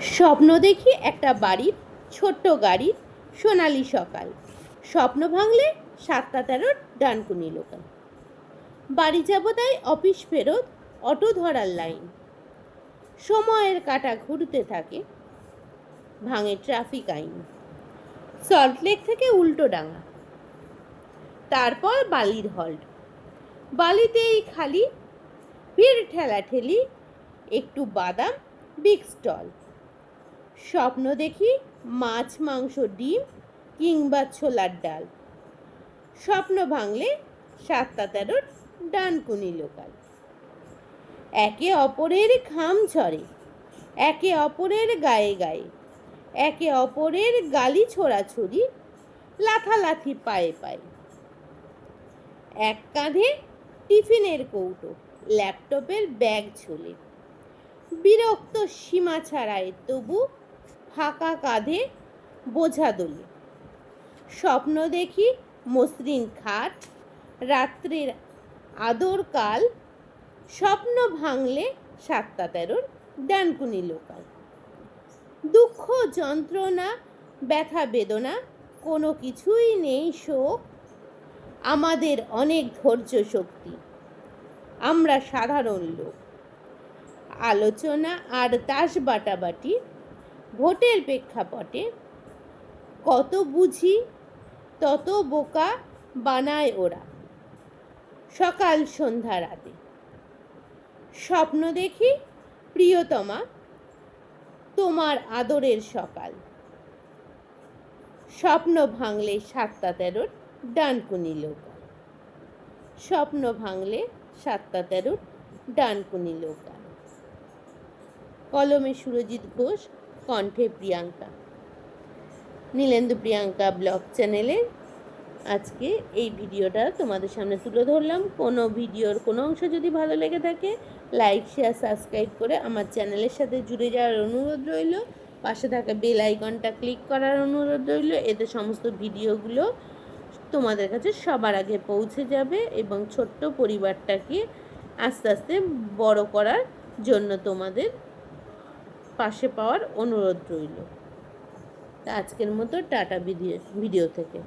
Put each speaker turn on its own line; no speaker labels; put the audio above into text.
স্বপ্ন দেখি একটা বাড়ির ছোট্ট গাড়ির সোনালি সকাল। স্বপ্ন ভাঙলে সাতটা তেরোর ডানকুনি লোকাল। বাড়ি যাব তাই অফিস ফেরত, অটো ধরার লাইন। সময়ের কাটা ঘুরতে থাকে, ভাঙে ট্রাফিক আইন। সল্টলেক থেকে উল্টো ডাঙা। তারপর বালির হল্ট। বালিতেই খালি, ভিড় ঠেলা ঠেলি একটু বাদাম, বিগ স্টল। স্বপ্ন দেখি মাছ, মাংস, ডিম কিংবা ছোলার ডাল। স্বপ্ন ভাঙলে সাতটা তেরোর ডানকুনি লোকাল। একে অপরের খাম ঝরে, একে অপরের গায়ে গায়ে, একে অপরের গালি ছোড়াছুড়ি, লাথালাথি পায়ে পায়ে। এক কাঁধে টিফিনের কৌটো, ল্যাপটপের ব্যাগ ঝুলে বিরক্ত সীমা ছাড়ায় তবু ফাঁকা কাঁধে বোঝা দোলে স্বপ্ন দেখি মসৃণ খাট, রাত্রের আদর কাল, স্বপ্ন ভাঙলে সাতটা তেরোর ডানকুনি লোকাল। দুঃখ যন্ত্রণা, ব্যথা বেদনা, কোনো কিছুই নেই শোক, আমাদের অনেক ধৈর্য শক্তি, আমরা সাধারণ লোক। আলোচনা আর তাস বাটাবাটি ভোটের প্রেক্ষাপটে কত বুঝি তত বোকা বানায় ওরা। সকাল সন্ধ্যা রাতে। স্বপ্ন দেখি প্রিয়তমা, তোমার আদরের সকাল। স্বপ্ন ভাঙলে সাতটা তেরোর ডানকুনি লোকাল স্বপ্ন ভাঙলে সাতটা তেরোর ডানকুনি লোকাল কলমে সুরজিৎ ঘোষ কণ্ঠে প্রিয়াঙ্কা। নীলেন্দু প্রিয়াঙ্কা ব্লগ চ্যানেলে। আজকে এই ভিডিওটা তোমাদের সামনে তুলে ধরলাম। কোনো ভিডিওর কোনো অংশ যদি ভালো লেগে থাকে, লাইক, শেয়ার, সাবস্ক্রাইব করে আমার চ্যানেলের সাথে জুড়ে যাওয়ার অনুরোধ রইল। পাশে থাকা বেল আইকনটা ক্লিক করার অনুরোধ রইল। এতে সমস্ত ভিডিওগুলো তোমাদের কাছে সবার আগে পৌঁছে যাবে এবং ছোট্ট পরিবারটাকে আস্তে আস্তে বড় করার জন্য তোমাদের পাশে পাওয়ার অনুরোধ রইল। তা আজকের মতো টাটা ভিডিও ভিডিও থেকে।